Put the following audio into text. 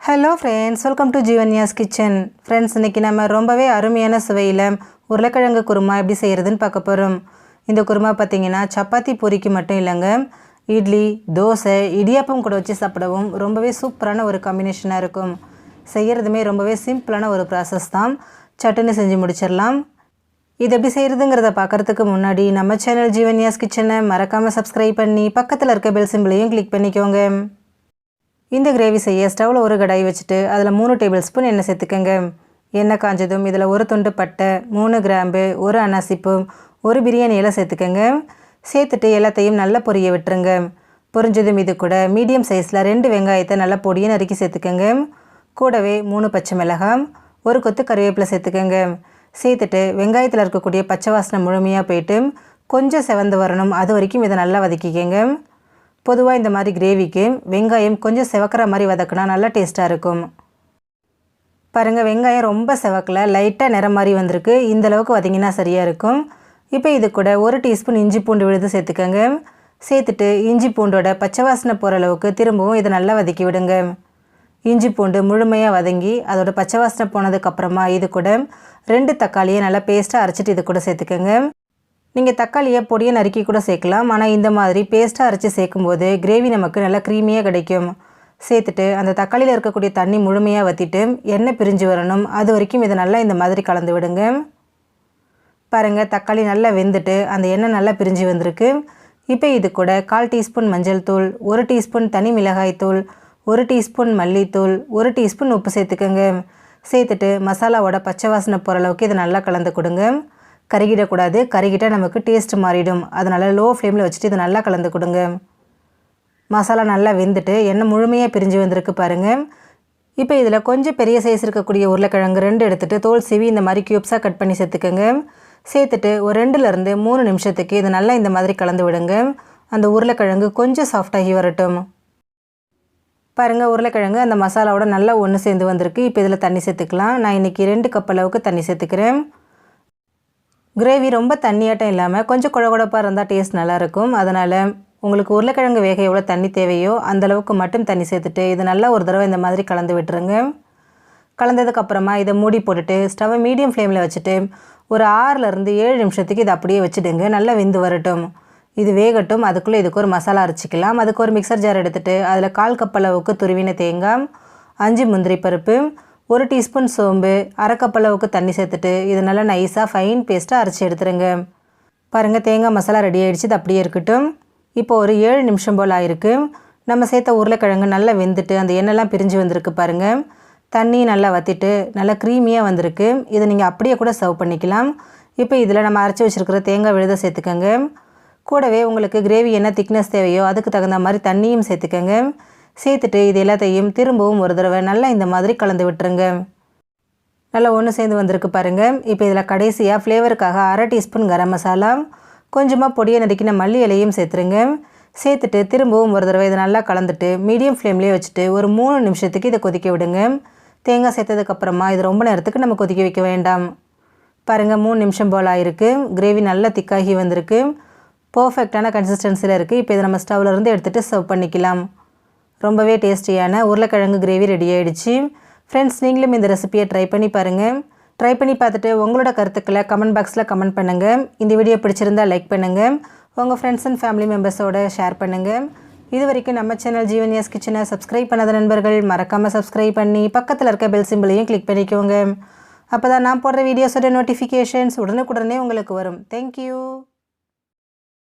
Hello friends welcome to Jeevanya's kitchen friends இன்றைக்கி நம்ம ரொம்பவே அருமையான சுவையில் உருளைக்கிழங்கு குருமா எப்படி செய்கிறதுன்னு பார்க்க போகிறோம் இந்த குருமா பார்த்திங்கன்னா சப்பாத்தி பூரிக்கு மட்டும் இல்லைங்க. இட்லி தோசை இடியாப்பம் கூட வச்சு சாப்பிடவும் ரொம்பவே சூப்பரான ஒரு காம்பினேஷனாக இருக்கும். செய்கிறதுமே ரொம்பவே சிம்பிளான ஒரு ப்ராசஸ் தான். சட்டுன்னு செஞ்சு முடிச்சிடலாம். இது எப்படி செய்கிறதுங்கிறத பார்க்குறதுக்கு முன்னாடி நம்ம சேனல் ஜீவன்யாஸ் கிச்சனை மறக்காமல் சப்ஸ்கிரைப் பண்ணி பக்கத்தில் இருக்க பெல் சிம்பிளையும் கிளிக் பண்ணிக்கோங்க. இந்த கிரேவி செய்ய ஸ்டவ்வில் ஒரு கடாய் வச்சுட்டு அதில் மூணு டேபிள் ஸ்பூன் எண்ணெய் சேர்த்துக்கோங்க. எண்ணெய் காஞ்சதும் இதில் ஒரு துண்டு பட்டை மூணு கிராம்பு ஒரு அனாசிப்பு ஒரு பிரியாணி இலை சேர்த்துக்கங்க. சேர்த்துட்டு எல்லாத்தையும் நல்லா பொரிய விட்டுருங்க. பொரிஞ்சதும் இது கூட மீடியம் சைஸில் ரெண்டு வெங்காயத்தை நல்லா பொடியை நறுக்கி சேர்த்துக்கோங்க. கூடவே மூணு பச்சை மிளகாய் ஒரு கொத்து கருவேப்பிலை சேர்த்துக்கோங்க. சேர்த்துட்டு வெங்காயத்தில் இருக்கக்கூடிய பச்சை வாசனை முழுமையாக போயிட்டு கொஞ்சம் செவந்து வரணும். அது வரைக்கும் இதை நல்லா வதக்கிக்கோங்க. பொதுவாக இந்த மாதிரி கிரேவிக்கு வெங்காயம் கொஞ்சம் செவக்கிற மாதிரி வதக்குனா நல்லா டேஸ்ட்டாக இருக்கும். பாருங்கள் வெங்காயம் ரொம்ப செவக்கல லைட்டாக நிறம் மாதிரி வந்திருக்கு. இந்த அளவுக்கு வதங்கினா சரியாக இருக்கும். இப்போ இது கூட ஒரு டீஸ்பூன் இஞ்சி பூண்டு விழுது சேர்த்துக்கோங்க. சேர்த்துட்டு இஞ்சி பூண்டோட பச்சை வாசனை போகிற அளவுக்கு திரும்பவும் இதை நல்லா வதக்கி விடுங்க. இஞ்சி பூண்டு முழுமையாக வதங்கி அதோட பச்சை வாசனை போனதுக்கப்புறமா இது கூட ரெண்டு தக்காளியை நல்லா பேஸ்ட்டாக அரைச்சிட்டு இது கூட சேர்த்துக்கோங்க. நீங்கள் தக்காளியை பொடியை நறுக்கி கூட சேர்க்கலாம். ஆனால் இந்த மாதிரி பேஸ்ட்டாக அரைச்சி சேர்க்கும்போது கிரேவி நமக்கு நல்லா க்ரீமியாக கிடைக்கும். சேர்த்துட்டு அந்த தக்காளியில் இருக்கக்கூடிய தண்ணி முழுமையாக வற்றிட்டு எண்ணெய் பிரிஞ்சு வரணும். அது வரைக்கும் இதை நல்லா இந்த மாதிரி கலந்து விடுங்க. பாருங்கள் தக்காளி நல்லா வெந்துட்டு அந்த எண்ணெய் நல்லா பிரிஞ்சு வந்திருக்கு. இப்போ இது கூட கால் டீஸ்பூன் மஞ்சள் தூள் ஒரு டீஸ்பூன் தனி மிளகாய் தூள் ஒரு டீஸ்பூன் மல்லித்தூள் ஒரு டீஸ்பூன் உப்பு சேர்த்துக்கோங்க. சேர்த்துட்டு மசாலாவோட பச்சை வாசனை போகிற அளவுக்கு இதை நல்லா கலந்து கொடுங்க. கருகிடக்கூடாது. கருகிட்டால் நமக்கு டேஸ்ட் மாறிடும். அதனால் லோ ஃப்ளேமில் வச்சுட்டு இதை நல்லா கலந்து கொடுங்க. மசாலா நல்லா வெந்துட்டு எண்ணெய் முழுமையாக பிரிஞ்சு வந்திருக்கு பாருங்கள் இப்போ இதில் கொஞ்சம் பெரிய சைஸ் இருக்கக்கூடிய உருளைக்கிழங்கு ரெண்டு எடுத்துகிட்டு தோல் சீவி இந்த மாதிரி க்யூப்ஸாக கட் பண்ணி சேர்த்துக்கோங்க. சேர்த்துட்டு ஒரு ரெண்டுலேருந்து மூணு நிமிஷத்துக்கு இது நல்லா இந்த மாதிரி கலந்து விடுங்க. அந்த உருளைக்கிழங்கு கொஞ்சம் சாஃப்டாகி வரட்டும். பாருங்கள் உருளைக்கிழங்கு அந்த மசாலாவோட நல்லா ஒன்று சேர்ந்து வந்திருக்கு. இப்போ இதில் தண்ணி சேர்த்துக்கலாம். நான் இன்றைக்கி ரெண்டு கப் அளவுக்கு தண்ணி சேர்த்துக்கிறேன். கிரேவி ரொம்ப தண்ணியாட்டம் இல்லாமல் கொஞ்சம் குழகுழப்பாக இருந்தால் டேஸ்ட் நல்லாயிருக்கும். அதனால் உங்களுக்கு உருளைக்கிழங்கு வேக எவ்வளோ தண்ணி தேவையோ அந்தளவுக்கு மட்டும் தண்ணி சேர்த்துட்டு இது நல்லா ஒரு தடவை இந்த மாதிரி கலந்து விட்டுருங்க. கலந்ததுக்கப்புறமா இதை மூடி போட்டுட்டு ஸ்டவ்வை மீடியம் ஃப்ளேமில் வச்சுட்டு ஒரு ஆறுலேருந்து ஏழு நிமிஷத்துக்கு இதை அப்படியே வச்சுடுங்க. நல்லா வெந்து வரட்டும். இது வேகட்டும். அதுக்குள்ளே இதுக்கு ஒரு மசாலா அரைச்சிக்கலாம். அதுக்கு ஒரு மிக்சர் ஜார் எடுத்துகிட்டு அதில் கால் கப் அளவுக்கு துருவின தேங்காய் அஞ்சு முந்திரி பருப்பு ஒரு டீஸ்பூன் சோம்பு அரைக்கப்பளவுக்கு தண்ணி சேர்த்துட்டு இது நல்லா நைஸாக ஃபைன் பேஸ்ட்டாக அரைச்சி எடுத்துருங்க. பாருங்கள் தேங்காய் மசாலா ரெடி ஆகிடுச்சு இது அப்படியே இருக்கட்டும். இப்போ ஒரு ஏழு நிமிஷம் போல் ஆயிருக்கு. நம்ம சேர்த்த உருளைக்கிழங்கு நல்லா வெந்துட்டு அந்த எண்ணெய்லாம் பிரிஞ்சு வந்திருக்கு பாருங்கள் தண்ணி நல்லா வற்றிட்டு நல்லா க்ரீமியாக வந்திருக்கு. இதை நீங்கள் அப்படியே கூட சர்வ் பண்ணிக்கலாம். இப்போ இதில் நம்ம அரைச்சி வச்சுருக்கிற தேங்காய் விழுத சேர்த்துக்கோங்க. கூடவே உங்களுக்கு கிரேவி என்ன திக்னஸ் தேவையோ அதுக்கு தகுந்த மாதிரி தண்ணியும் சேர்த்துக்கோங்க. சேர்த்துட்டு இது எல்லாத்தையும் திரும்பவும் ஒரு தடவை நல்லா இந்த மாதிரி கலந்து விட்டுருங்க. நல்லா ஒன்று சேர்ந்து வந்திருக்கு பாருங்கள் இப்போ இதில் கடைசியாக ஃப்ளேவருக்காக அரை டீஸ்பூன் கரம் மசாலா கொஞ்சமாக பொடியை நறுக்கின மல்லி இலையும் சேர்த்துருங்க. சேர்த்துட்டு திரும்பவும் ஒரு தடவை இதை நல்லா கலந்துட்டு மீடியம் ஃப்ளேம்லேயே வச்சுட்டு ஒரு மூணு நிமிஷத்துக்கு இதை கொதிக்க விடுங்க. தேங்காய் சேர்த்ததுக்கப்புறமா இது ரொம்ப நேரத்துக்கு நம்ம கொதிக்க வைக்க வேண்டாம். பாருங்கள் மூணு நிமிஷம் போல் ஆயிருக்கு. கிரேவி நல்லா திக்காகி வந்திருக்கு. பர்ஃபெக்டான கன்சிஸ்டன்சியில் இருக்குது இப்போ இதை நம்ம ஸ்டவ்லேருந்து எடுத்துகிட்டு சர்வ் பண்ணிக்கலாம். ரொம்பவே டேஸ்டியான உருளைக்கிழங்கு கிரேவி ரெடி ஆகிடுச்சு ஃப்ரெண்ட்ஸ் நீங்களும் இந்த ரெசிபியை ட்ரை பண்ணி பாருங்கள் ட்ரை பண்ணி பார்த்துட்டு உங்களோட கருத்துக்களை கமெண்ட் பாக்ஸில் கமெண்ட் பண்ணுங்கள் இந்த வீடியோ பிடிச்சிருந்தா லைக் பண்ணுங்கள் உங்கள் ஃப்ரெண்ட்ஸ் அண்ட் ஃபேமிலி மெம்பர்ஸோடு ஷேர் பண்ணுங்கள் இது வரைக்கும் நம்ம சேனல் ஜீவன்யாஸ் கிச்சனை சப்ஸ்கிரைப் பண்ணாத நண்பர்கள் மறக்காமல் சப்ஸ்கிரைப் பண்ணி பக்கத்தில் இருக்க பெல் சிம்பிளையும் கிளிக் பண்ணிக்கோங்க. அப்போ தான் நான் போடுற வீடியோஸோட நோட்டிஃபிகேஷன்ஸ் உடனுக்குடனே உங்களுக்கு வரும். தேங்க்யூ